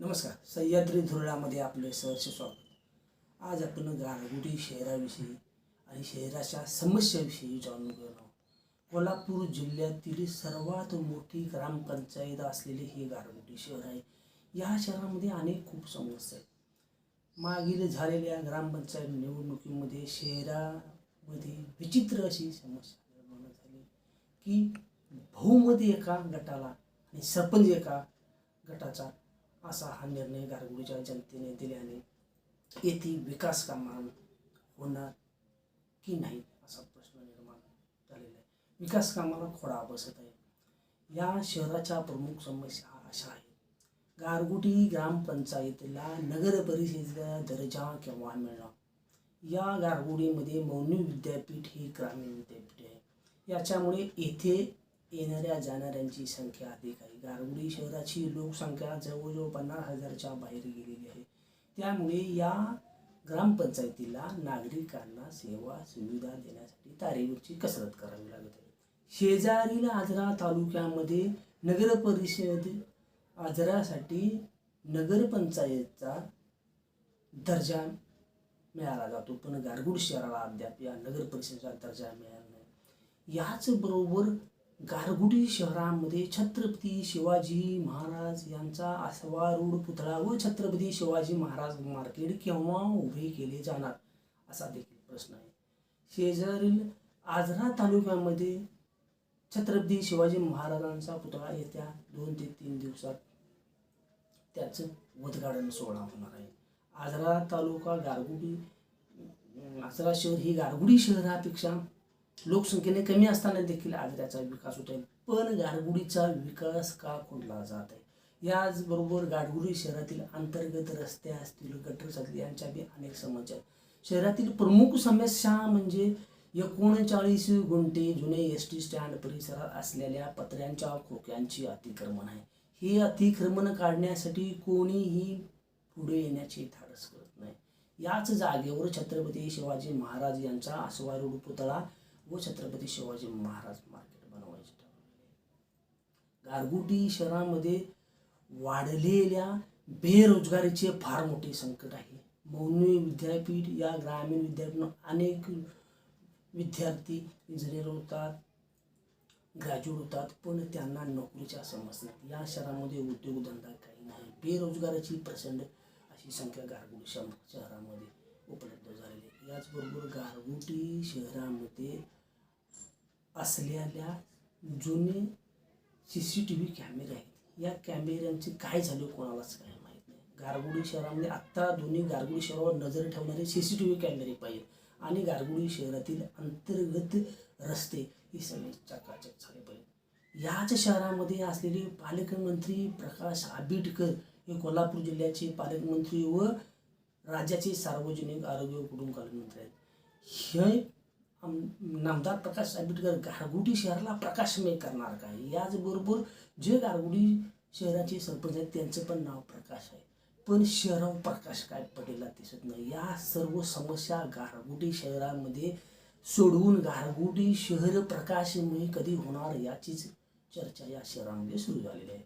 नमस्कार सह्याद्री धुरळामध्ये आपले सहर्ष स्वागत. आज आपण गारगुडी शहराविषयी आणि शहराच्या समस्याविषयी जाणून घेणार आहोत. कोल्हापूर जिल्ह्यातील सर्वात मोठी ग्रामपंचायत असलेले हे गारगुटी शहर आहे. या शहरामध्ये अनेक खूप समस्या आहेत. मागील झालेल्या ग्रामपंचायत निवडणुकीमध्ये शहरामध्ये विचित्र अशी समस्या निर्माण झाली की बहुमत एका गटाला आणि सरपंच एका गटाचा असा हा निर्णय गारगुडीच्या जनतेने दिल्याने येथे विकास कामां होणार की नाही असा प्रश्न निर्माण झालेला आहे. विकास कामाला खोडा बसत आहे. या शहराच्या प्रमुख समस्या अशा आहेत. गारगुडी ग्रामपंचायतीला नगर परिषदेचा दर्जा केव्हा मिळणार? या गारगुडीमध्ये मौनी विद्यापीठ हे ग्रामीण विद्यापीठ आहे. याच्यामुळे येथे येणाऱ्या जाणाऱ्यांची संख्या अधिक आहे. गारगुडी शहराची लोकसंख्या जवळजवळ पन्नास हजारच्या बाहेर गेलेली आहे. त्यामुळे या ग्रामपंचायतीला नागरिकांना सेवा सुविधा देण्यासाठी तारेवरची कसरत करावी लागत आहे. शेजारील आजरा तालुक्यामध्ये नगर परिषद आजरासाठी नगरपंचायतचा दर्जा मिळाला जातो. पण गारगुड शहराला अद्याप या नगर परिषदेचा दर्जा मिळाला नाही. याचबरोबर गारगुडी शहरामध्ये छत्रपती शिवाजी महाराज यांचा आसवारूढ पुतळा व छत्रपती शिवाजी महाराज मार्केट केव्हा उभे केले जाणार? असा देखील प्रश्न आहे. शेजारील आजरा तालुक्यामध्ये छत्रपती शिवाजी महाराजांचा पुतळा येत्या दोन ते तीन दिवसात त्याचं उद्घाटन सोहळा होणार आहे. आजरा तालुका गारगुडी आजरा शहर ही गारगुडी शहरापेक्षा लोकसंख्येने कमी असताना देखील आजऱ्याचा विकास होत आहे पण गारगुडीचा विकास का खोडला जात आहे? याचबरोबर गारगुडी शहरातील अंतर्गत रस्ते असतील गटर असतील यांच्या बी अनेक समस्या आहेत. शहरातील प्रमुख समस्या म्हणजे एकोणचाळीस गुंठे जुने एस टी स्टँड परिसरात असलेल्या पत्र्यांच्या खोक्यांची अतिक्रमण आहे. हे अतिक्रमण काढण्यासाठी कोणीही पुढे येण्याची धाडस करत नाही. याच जागेवर छत्रपती शिवाजी महाराज यांचा आसवारूढ पुतळा व छत्रपती शिवाजी महाराज मार्केट बनवायचे ठरवले. गारगुटी शहरामध्ये वाढलेल्या बेरोजगारीचे फार मोठे संकट आहे. मौनी विद्यापीठ या ग्रामीण विद्यापीठ अनेक विद्यार्थी इंजिनियर होतात ग्रॅज्युएट होतात पण त्यांना नोकरीच्या समस्या या शहरामध्ये उद्योगधंदा काही नाही. बेरोजगाराची प्रचंड अशी संख्या गारगुटी शहरामध्ये उपलब्ध झालेली आहे. याचबरोबर गारगुटी शहरामध्ये असलेल्या जुने सी सी टी व्ही कॅमेरे आहेत. या कॅमेऱ्यांचे काय झाले कोणालाच काय माहीत नाही. गारगुडी शहरामध्ये आत्ता दोन्ही गारगुडी शहरावर नजर ठेवणारे सी सी टी व्ही कॅमेरे पाहिजेत. आणि गारगुडी शहरातील अंतर्गत रस्ते हे सगळे चकाचक झाले पाहिजे याच शहरामध्ये असलेले पालकमंत्री प्रकाश आंबेडकर हे कोल्हापूर जिल्ह्याचे पालकमंत्री व राज्याचे सार्वजनिक आरोग्य कुटुंब कल्याण आहेत. हे नामदार प्रकाश आंबेडकर गारगुडी शहराला प्रकाशमय करणार काय याचबरोबर जे गारगुडी शहराचे सरपंच आहेत त्यांचं पण नाव प्रकाश आहे. पण शहरावर प्रकाश काय पडेला दिसत नाही. या सर्व समस्या गारगुडी शहरामध्ये सोडवून गारगुडी शहर प्रकाशमय कधी होणार याचीच चर्चा या शहरामध्ये सुरू झालेली आहे.